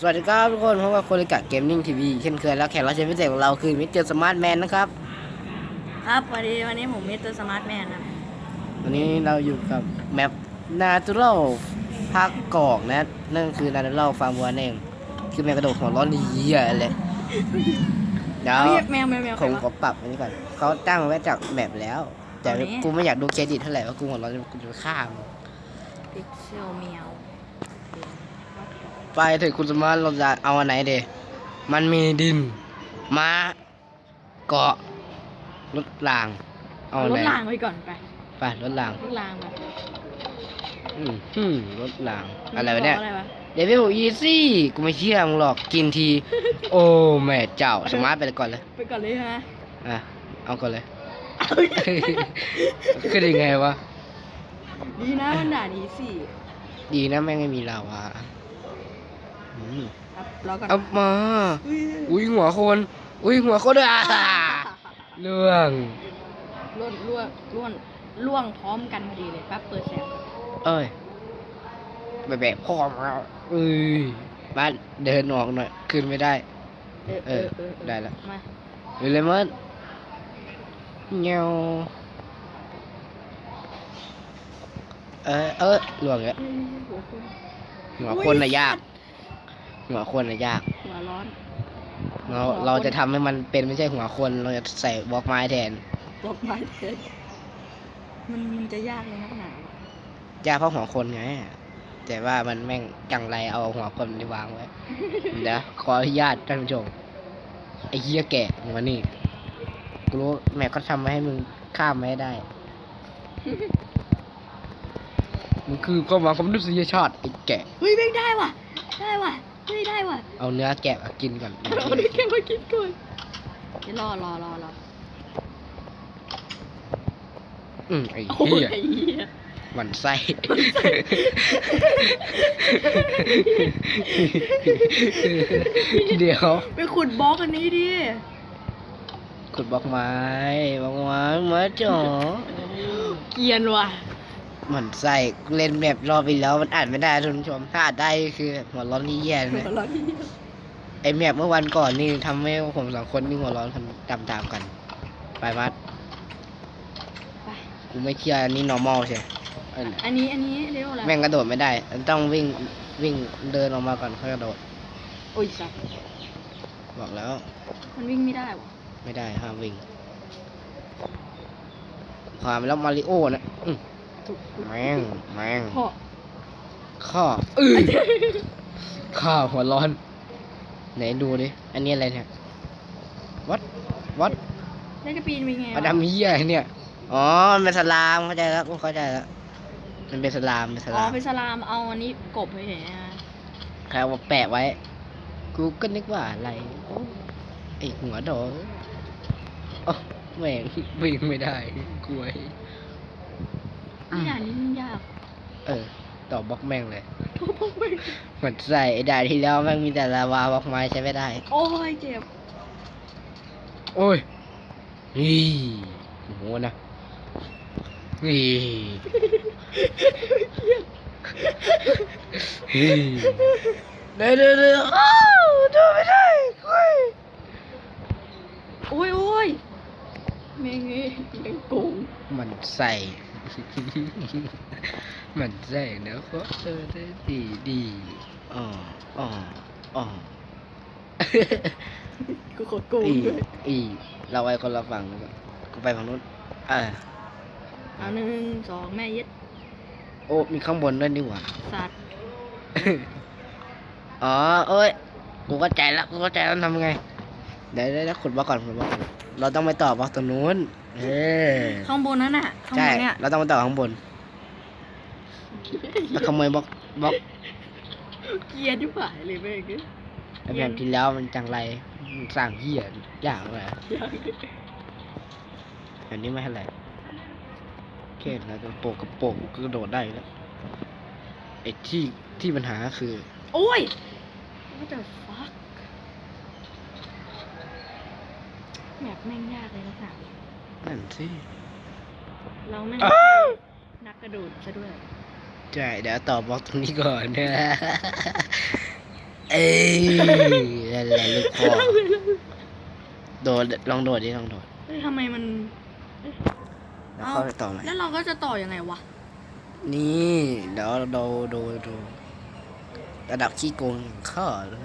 สวัสดีครับทุกคนพบกับคนกะเกมมิ่งทีวีเช่นเคยแล้วแขกรับเชิญพิเศษของเราคือมิสเตอร์สมาร์ทแมนนะครับ ครับวันนี้วันนี้ผมมิสเตอร์สมาร์ทแมนนะวันนี้เราอยู่กับแมปนาตูรัลภาคกอกนะ นั่นคือนาตูรัลฟาร์มวัวนั่นเองคือแมวกระโดดหัวร้อนเหี้ยเลยเดี๋ยวเอาเรียกแมวแมวแมวผมใครขอวะปรับอันนี้ก่อนเขาตั้งไว้จากแมปแล้ว แต่เอาดิกูไม่อยากดูเครดิตเท่าไหร่ว่ากูหัวร้อนกูจะฆ่ามึงพิกเซลแมว ไปเถอะคุณสมาร์ทเราจะเอาอันไหนเดมันมีดิน ม้า เกาะ รถราง เอาอันรไหนถรางไปก่อนไปไปรถรางรถรางไปอืมฮึมรถราง อะไรวะเนี่ย อะไรวะเดวิลอีซี่ กูไม่เชื่อมึงหรอก กินที โอ้ แม่เจ้า สมาร์ทไปเลยก่อนเลย ไปก่อนเลยใช่ไหมอะ เอาก่อนเลยคือได้ไงวะ ดีนะมันด่าดีสิดีนะแม่งไม่มีลาวาอืม ครับรอก่อนเอามา อุ้ยอุ้ยหัวคน อุ้ยหัวคนด้วยอะเรื่องล่วนล่วนล่วนล่วงพร้อมกันพอดีเลยแป๊บเปิดแสงเอ้ยแบบแบบพ่อมาเอ้ยบ้านเดินออกหน่อยขึ้นไม่ได้ เออเอเอออเออได้ละมาเฮ้ยเลมอนเงี้ยวเออเออหลวงแล้วเอ้ยหัวคนหัวคนน่ะยาก หัวคนน่ะยาก หัวร้อน เราหัวคน เราจะทำให้มันเป็นไม่ใช่หัวคน เราจะใส่บล็อกไม้แทนบอกไม้เด็ดมันมันจะยากเลยนักหนาวยากเพราะหัวคนไงแต่ว่ามันแม่งจังไรเอาหัวคนที่วางไว้เดี๋ยวขออนุญาตท่านผู้ชมไอ้เหี้ยแก่มึงมานี่กูรู้แม่เขาทำมาให้มึงข้ามไม่ได้ มึงคือความหวังของมนุษยชาติไอ้แก่ เฮ้ยไม่ได้ว่ะ ได้ว่ะ เฮ้ยได้ว่ะเอาเนื้อแกะมากินก่อนเอาได้แค่มากินก่อนเดี๋ยวรอรอรอรออืมไอ้โอ้ยเหี้ยไอ้เหี้ยหมันไส้ เดี๋ยว ไปขุดบล็อกอันนี้ดิขุดบล็อกไม้บล็อกไม้ไม้จ๋อ เกรียนว่ะ หมันไส้เล่นแบบรอบไปแล้วมันอ่านไม่ได้ทุกผู้ชมถ้าอ่านได้คือหัวร้อนที่แย่เลย หัวร้อนที่เหี้ยไอแมปเมื่อวันก่อนนี่ทำให้ผมสองคนนี่หัวร้อนกันตามๆกัน ไปมัดไปกูไม่เชื่ออันนี้ normal ใช่เอออันนี้อันนี้เรียกว่าอะไรแม่งกระโดดไม่ได้ต้องวิ่งวิ่งเดินออกมาก่อนค่อยกระโดด โอ้ยสัตว์บอกแล้วมันวิ่งไม่ได้ว่ะไม่ได้ห้ามวิ่งความแล้วมาริโอนะอื้อ ถูกแม่งแม่งพ่อข้อเอ้ยข้าหัวร้อน ไหนดูดิ อันนี้อะไรเนี่ย วัด วัดแล้วจะปีนไปไงมาวะดำเฮียเนี่ย อ๋อ มันเป็นสลามเข้าใจแล้วกูเข้าใจแล้ว มันเป็นสลามเป็นสอ๋อลามเป็นสลามเอาอันนี้กบไปเฉยๆนะใครเอามาแปะไว้ กูก็นึกว่าอะไรโอ้ไอหัวดอกอ๋อแม่งวิ่งไม่ได้กลัว อืนี่มด่านนี้มันยากเออ ต่อบล็อกแม่งเลยโอ้โหเหมือนใส่ไอ้ด่านที่แล้วแม่งมีแต่ลาวาบล็อกไม้ใช้ไม่ได้ โอ้ยเจ็บโอ้ยนี่โอ้โหนะนี่นี่เดี๋ยวเดี๋ยวเดี๋ยวอ้าวเดินไม่ได้คุยโอ้ยโอ้ยแม่งเอ้ยแม่งโกงมันใส่ มันใส่นะเพราะเออได้ดีดีอ๋ออ๋ออ๋อกูขอโกงอีด้วยอีเราไปคนละฝั่งดีกว่ากูไปฝั่งนู้นเออเอาหนึ่งสองแม่ยึดโอ้มีข้างบนด้วยนี่หว่าสัตว์อ๋อเอ้ยกูเข้าใจแล้วกูเข้าใจแล้วทำไงเดี๋ยวเดี๋ยวเดี๋ยวขุดบล็อกก่อนขุดบล็อกก่อนเราต้องไปต่อบล็อกตรงนู้น เออข้างบนนั้นน่ะข้างใช่บนเนี่ยเราต้องไปต่อข้างบนแล้วขโมยบล็อกบล็อกเกลียดที่ผายเลยแม่งเอ้ยไอ้แบบที่แล้วมันจังไรมันสร้างเหี้ยยากเลยอันนี้ไม่เท่าไหร่แค่เราจะโปกกระโปกก็กระโดดได้อยู่แล้วไอ้ที่ที่ปัญหาคือ โอ้ย what the fuck แมปแม่งยากเลยนะสาว นั่นสิเราแม่งอ้าวนักกระโดดซะด้วยใช่เดี๋ยวต่อบล็อกตรงนี้ก่อนเอเอ้ยนั่นแหละลูกพ่อโดดลองโดดดิลองโดดเฮ้ยทำไมมันแล้วเข้าไปต่อไหมแล้วเราก็จะต่อยังไงวะนี่เดี๋ยวเราดูดูดูระดับขี้โกงข้อเลย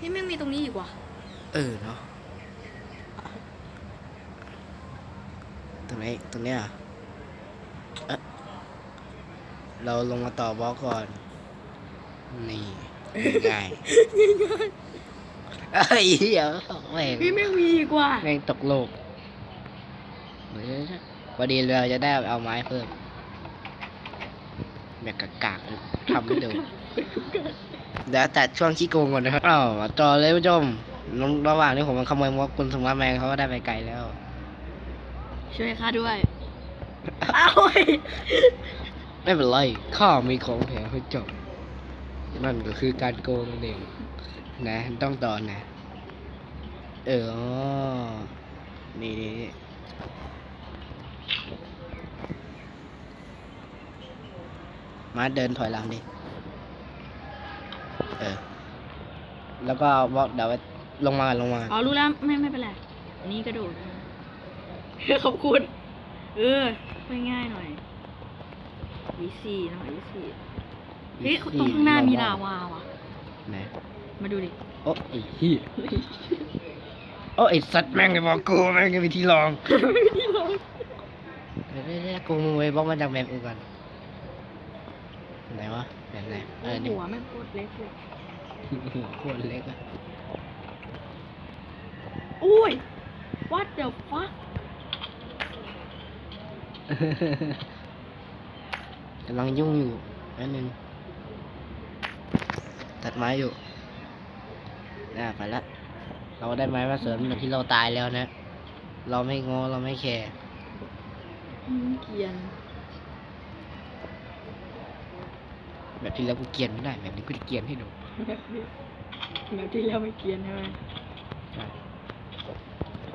นี่ไม่งมีตรงนี้อีกว่ะเออเนาะ รงไหนตรงเนี้ยเหรอเอ๊ะเราลงมาต่อบล็อกก่อน นี่ง่ายๆเอ้ยเหี้ยแม่งพี่ไม่งมีอีกว่ะแม่งตกโลกเดี๋ยวนะพอดีเราจะได้เอาไม้เพิ่มแบบกากๆทำให้ดูเดี๋ยวตัดช่วงขี้โกงก่อนนะครับอ้าวมาต่อเลยผู้ชมระระหว่างที่ผมมันขโมยมวกคุณสมว่าแมงเขาก็ได้ไปไกลแล้ว ช่วยข้าด้วยอ้าวเฮ้ยไม่เป็นไรข้ามีของแถมให้เจบนั่นก็คือการโกงนั่นเองนะต้องต่อนะ เอออ๋อนี่นี่นี่มาเดินถอยหลังดิ เออ แล้วก็บล็อกเดี๋ยวลงมาลงมา อ๋อรู้แล้วไม่ไม่เป็นไรอันนี้กระโดด ขอบคุณ เออไม่ง่ายหน่อยวิสี่หน่อยวิสี่เฮ้ยตรงข้างหน้ามีลาวาว่ะ ไหน มาดูดิ โอ้ไอ้เหี้ยโอ้ไอ้สัตว์แม่งไอ้บอกกูแม่งไอ้วิธีลองที่เราเดี๋ยวเดี๋ยวเดี๋ยวกูมึงไปบล็อกมาจากแบบอื่นก่อนไหนวะแบบไหนเออนี่หัวแม่งโคตรเล็กเลยหัวโคตรเล็กอะอุ้ย what the fuck กำลังยุ่งอยู่นั่นนึงตัดไม้อยู่น่าไปละ เราได้ไม้มาเสริมจากที่เราตายแล้วนะ เราไม่งอเราไม่แคร์อืมเกรียน แบบที่แล้วกูเกรียนไม่ได้ แบบนี้กูจะเกรียนให้ดูแบบนี้แบบที่แล้วไม่เกรียนใช่ไหมใช่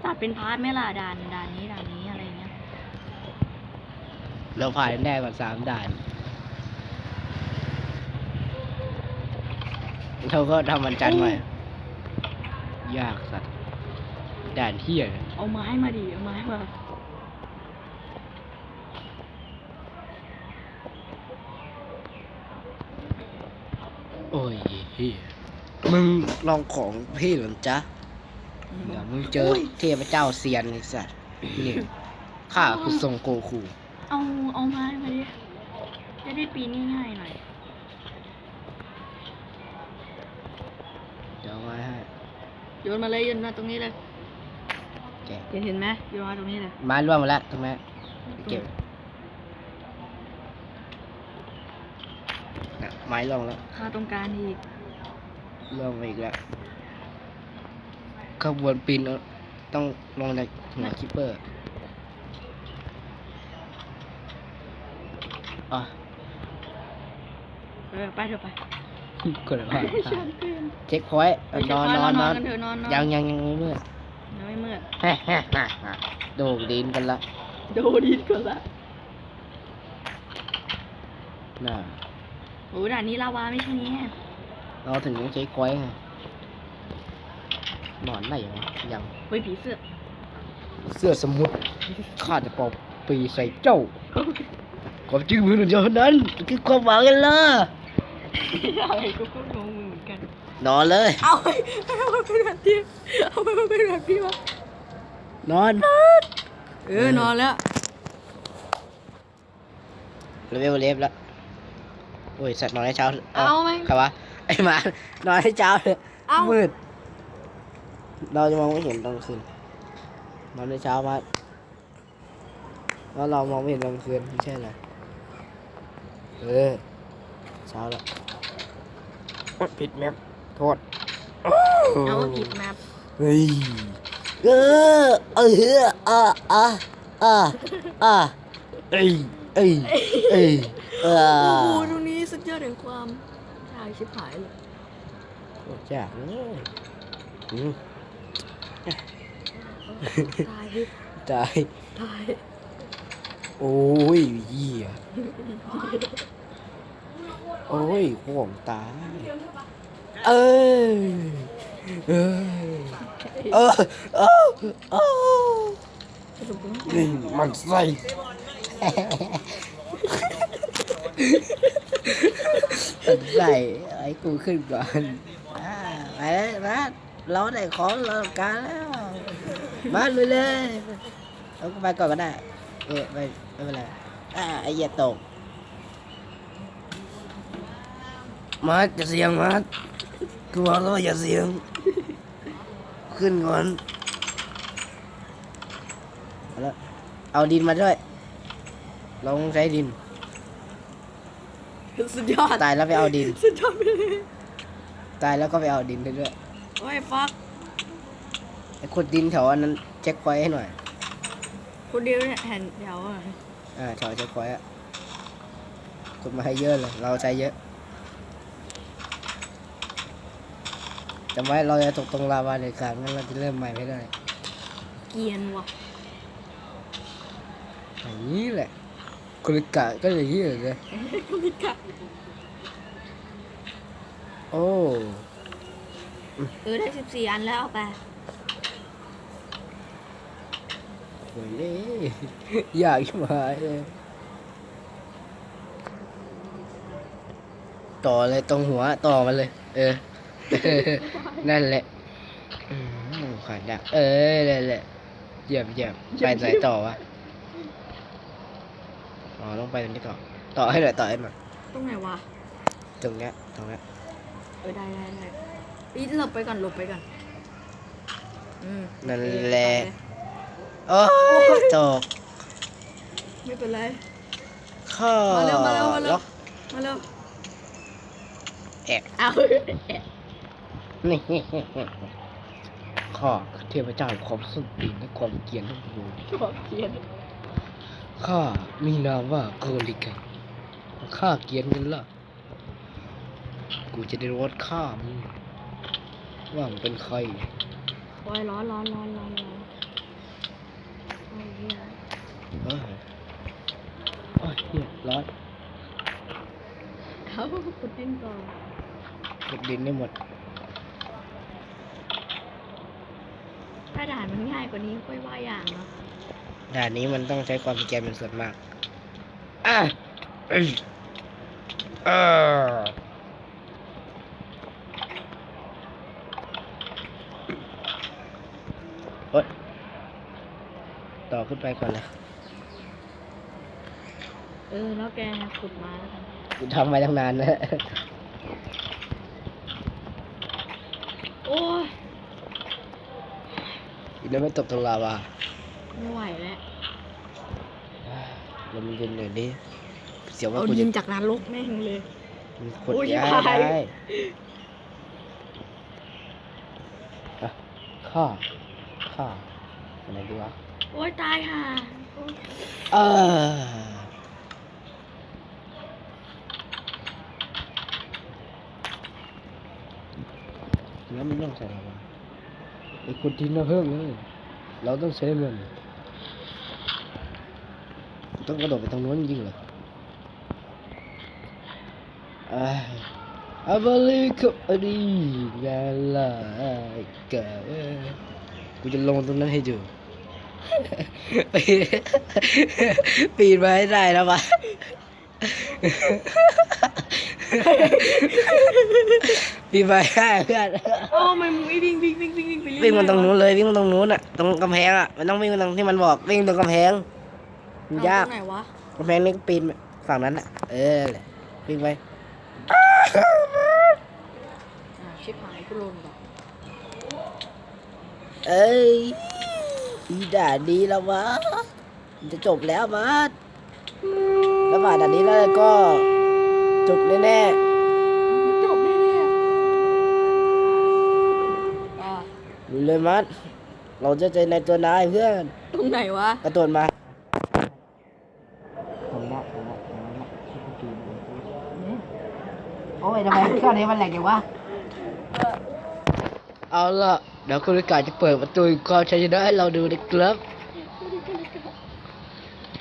ตัดเป็นพาร์ทไหมล่ะด่านด่านนี้ด่านนี้อะไรเงี้ย เราผ่านได้ก่อนสามด่าน เราก็ทำวันจันทร์ไว้ยากสัตว์ด่านเที่ยเนี่ยเอาไม้มาดิเอาไม้มาโอ้ยเฮียมึงลองของพี่หรือจ๊ะเดี๋ยวมึงเจอเทพเจ้าเซียนไอ้สัตว์นี่ข้าคือทรงโกคู เอาเอาไม้มาดิ จะได้ปีนง่ายๆหน่อย เดี๋ยวเอาไว้ให้ โยนมาเลยโยนมาตรงนี้เลยแกะเห็นเห็นไหมโยนมาตรงนี้เลย ไม้ร่วงมาแล้วตรงนี้เก็บน่ะไม้ร่วงแล้วค่าตรงกลารอีกร่วงมาอีกแล้วขบวนปีนเอาต้องลงในหัวคิปเปอร์ อะเออไปเถอะไปกดว่าฉันเตือนเช็คพอยต์นอนนอนนอนกันเถอะนอนนอนยังยังยังไม่เมื่อยยังไม่มืดฮ่าฮ่าฮ่าฮ่าโด่งดินกันละโดดินก่อนละน่ะโอ้ด่านนี้ลาวาไม่ใช่เนี่ยเราถึงต้องใช้ก้อยไงนอนไหนวะยังเฮ้ยผีเสื้อ เสื้อสมุทรข้าจะปอบปีใส่เจ้า ความจริงมือหนึ่งเดียวเท่านั้นคือความหวังกันล่ะอะไรกูก็งงเหมือนกัน นอนเลย เอาไปเอาไปเป็นแบบที่เอาไปเป็นแบบที่วะนอน เออนอนแล้วเลเวลเลฟแล้วโอ้ยสัตว์นอนให้เช้าเอาไหมใครวะไอ้หมานอนให้เช้าเลยเอามืด เราจะมองไม่เห็นตอนกลางคืนนอนให้เช้ามาแล้วเรามองไม่เห็นตอนกลางคืนไม่ใช่เหรอ เออเช้าแล้วโอ๊ยผิดแมปโทษเอาผิดแมปเฮ้ยเออเอออะอะอะอะเอ้ยเอ้ยเอ้ยเออโอ้โหตรงนี้สุดยอดแห่งความชายชิบหายเลยโคตรยากเลยอืมตาย ตาย ตาย โอ้ยเหี้ยโอ้ยห่วงตายเออเออเออเออเออนี่มันใส่มันใส่ไอ้กูขึ้นก่อนอ่าไปเลยมาเราได้ของเราต้อการแล้วมาเลยเลยเอาไปก่อนก็ได้เออไม่ ไม่เป็นไรอ่าไอ้เหยียตก มาจะเสียงมากูบอกแล้วว่าอย่าเสียง ขึ้นก่อนเอาละเอาดินมาด้วยลองใช้ดิน สุดยอดตายแล้วไปเอาดิน สุดยอดไปเลยตายแล้วก็ไปเอาดินได้ด้วยโอ้ยฟักไอ้ขุดดินแถวอันนั้นเช็คพอยต์ให้หน่อย คนเดียวเนี่ยแห่นแถวอะ อ่าแถวเช็คพอยต์อะขุดมาให้เยอะเลย เราใช้เยอะจำไว้เราจะตกตรงลาวาเด็ดขาดงั้นเราจะเริ่มใหม่ไม่ได้เกรียนว่ะอย่างนี้แหละกุลิกะก็อย่างนี้เลยก็ไม่กะโอ้ เออได้สิบสี่อันแล้วเอาไป โหยอยากชิบหายเลยต่อเลยตรงหัวต่อมาเลย เออ นั่นแหละอืมขาดดักเออนั่นแหละเยี่ยมเยี่ยมไปไหนต่อวะอ๋อต้องไปตรงนี้ต่อ ต่อให้หน่อยต่อให้หน่อยตรงไหนวะตรงเนี้ยตรงเนี้ยเออได้ได้ได้อีหลบไปก่อนหลบไปก่อนอืมนั่นโอเคแหละไป โอ้ยตกไม่เป็นไร ข้อมาเร็วมาเร็วมาเร็ว ล็อกมาเร็วแอะเอานี่ ข้าเทพเจ้าแห่งความสุดตีนและความเกลียดทั้งปวงบอกเกรียนข้ามีนามว่าโกลิกะข้าเกลียนกันละกูจะได้รดข้ามึงว่ามึงเป็นใคร โอ้ยร้อนร้อนร้อนร้อนร้อน โอ้ยเหี้ยเอ้ยโอ้ยเฮียร้อนเขาขุดดินก่อนขุดดินได้หมด ถ้าด่านมันง่ายกว่านี้ค่อยว่าอย่างเนาะด่านนี้มันต้องใช้ความแกนเป็นส่วนมากอะเอ้ยเออโอ๊ย ต่อขึ้นไปก่อนเลยเออ แล้วแกขุดมาแล้วกันกูทำไปตั้งนานนะ โอ้ยอีกแล้วไม่ตกตรงลาวาไม่ไหวแล้วลมเย็นหน่อยดิเสียวว่าเอากูดิจะนจากนรกแม่งเลย มันขุดโอ้ยยาชิบหาย ได้อะข้าข้าอะไรดีวะ โอ้ยตายห่าโอ้ยเออแล้วมันต้องใส่อะไรวไอ้คนที่น่าเพิ่มเลยเราต้องใช้เงินต้องกระโดดไปตรงนู้นจริงๆเหรอเอ้ยอาบลิกอดีงาลาเกะกูจะลงตรงนั้นให้ดู ปีนปีนมาให้ได้แล้วปะปีนมาให้ได้เพื่อนโอ้มันวิ่งวิ่งวิ่งวิ่งวิ่งวิ่งไปเรื่อยวิ่งมาตรงนู้นเลยวิ่งมาตรงนู้นอะตรงกำแพงอะมันต้องวิ่งมาตรงที่มันบอกวิ่งตรงกำแพงมันเอายากตรงไหนวะกำแพงนี่ก็ปีนฝั่งนั้นอะ เออแหละวิ่งไปอ่าชิบหายกูลงก่อน เอ้ย อีด่านนี้แล้ววะมันจะจบแล้วมัดแล้วผ่านด่านนี้แล้วก็จบแน่ๆจบแน่ๆอ่าดูเลยมัด เราจะเจอในตัวนายเพื่อน ตรงไหนวะ กระโดดมาผมละผมละผมละโอ้ยทำไมเครื่องนี้มันแหลกอย่างวะ เอาล่ะ เดี๋ยวคุณลิกาจะเปิดประตูความชัยชนะให้เราดูนะครับ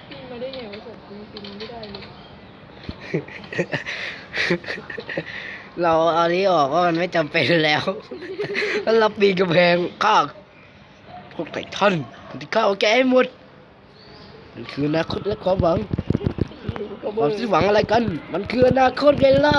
ปีนมาได้ไงวะสัตว์ปีนไม่ได้เลยเราเอานี้ออกว่ามันไม่จำเป็นแล้ว แล้วเราปีนกำแพงข้าพวกไททันที่ข้าเอาแกให้หมดมันคืออนาคตและความหวังความสิ้นหวังอะไรกัน มันคืออนาคตไงล่ะ